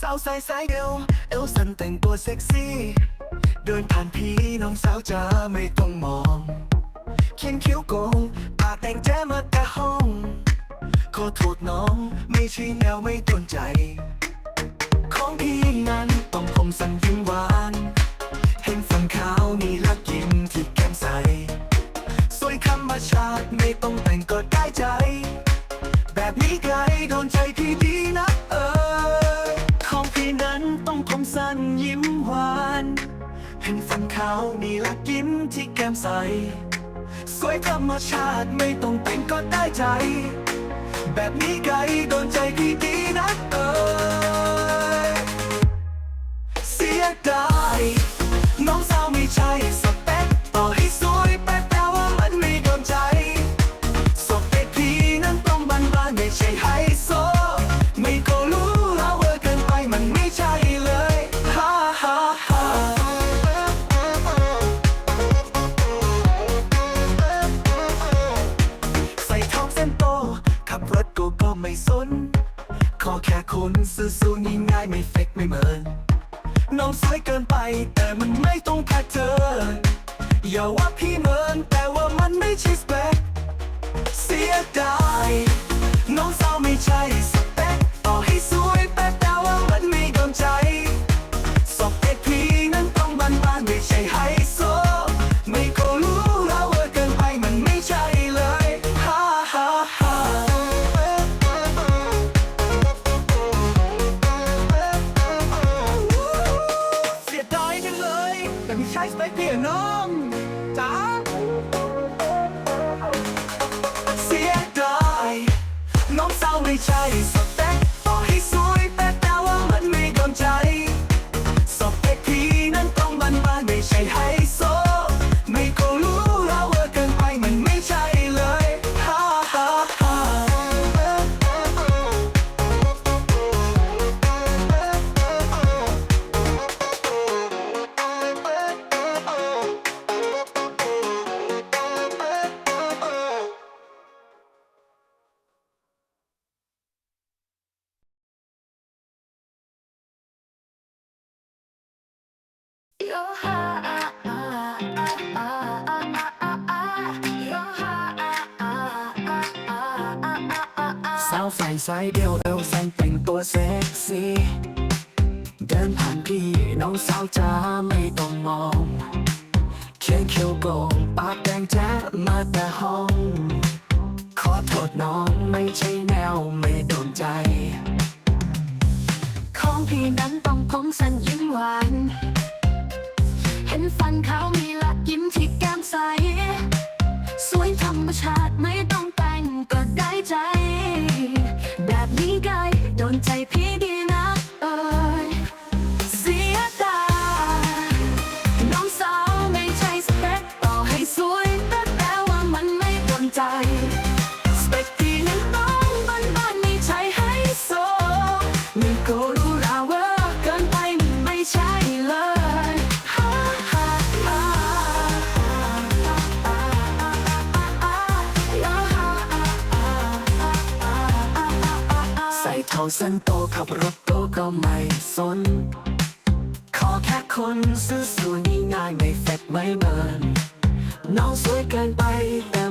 สาวใส่สายเดียวเอลสันแต่งตัวเซ็กซี่ เดินผ่านพี่น้องสาวจะไม่ต้องมอง เขียนคิ้วโกงปากแต่งแจมาแต่ห้อง ขอโทษน้องไม่ใช่แนวไม่ตนใจ ของพี่นั้นต้องผมสั่นยิ้มหวาน เห็นฟันขาวมีลักยิ้มที่แก้มใส สวยธรรมชาติไม่ต้องแต่งก็ได้ใจ แบบนี้ไกลโดนใจพี่ดีนะเออ ของพี่นั้นต้องคมสั้นยิ้มหวาน เห็นฟันขาวมีละกยิ้มที่แก้มใส สวยธรรมชาติไม่ต้องเป็นก็ได้ใจ แบบนี้ไกลโดนใจพี่ดีนะ สน ขอแค่คุณซื่อสู้ง่ายไม่เฟกไม่เหมิน น้องสวยเกินไปแต่มันไม่ต้องแพ้เธอ อย่าว่าพี่เหมินแต่ว่ามันไม่ใช่สเปคเสียดาย ใช่สเปเพี่น้องจ๋าเสียดายน้องสาวไม่ใช่ สาวใส่สายเดียวเอวสั่นแต่งตัวเซ็กซี่ เดินผ่านพี่น้องสาวจ้าไม่ต้องมองเขียนคิ้วโกงปากแดงแจ๊มาแต่ห้อง ขอโทษน้องไม่ใช่แนวไม่โดนใจ ของพี่นั้นต้องผมสั้นยิ้มหวาน ห็นฟันเขามีละกยิ้มที่แก้มใส สวยธรรมชาติไม่ต้องแต่งก็ได้ใจ เท่าเส้นโตขับรถโตก็ไม่สน ขอแค่คนซื้อสวยง่ายไม่เฟดไม่เบิร์นน้องสวยเกินไปแต่